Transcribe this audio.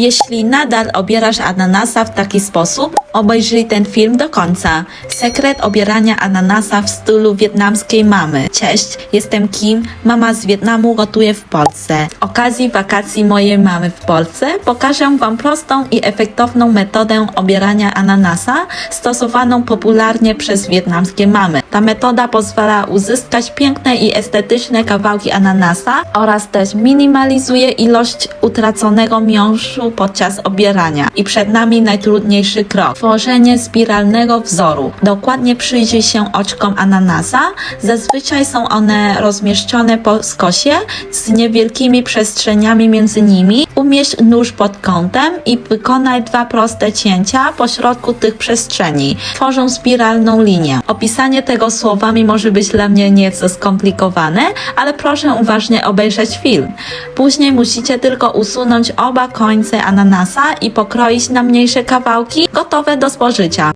Jeśli nadal obierasz ananasa w taki sposób, obejrzyj ten film do końca. Sekret obierania ananasa w stylu wietnamskiej mamy. Cześć, jestem Kim, mama z Wietnamu gotuje w Polsce. Z okazji wakacji mojej mamy w Polsce pokażę Wam prostą i efektowną metodę obierania ananasa stosowaną popularnie przez wietnamskie mamy. Ta metoda pozwala uzyskać piękne i estetyczne kawałki ananasa oraz też minimalizuje ilość utraconego miąższu podczas obierania. I przed nami najtrudniejszy krok. Tworzenie spiralnego wzoru. Dokładnie przyjrzyj się oczkom ananasa. Zazwyczaj są one rozmieszczone po skosie z niewielkimi przestrzeniami między nimi. Umieść nóż pod kątem i wykonaj dwa proste cięcia pośrodku tych przestrzeni. Tworzą spiralną linię. Opisanie tego słowami może być dla mnie nieco skomplikowane, ale proszę uważnie obejrzeć film. Później musicie tylko usunąć oba końce ananasa i pokroić na mniejsze kawałki, gotowe do spożycia.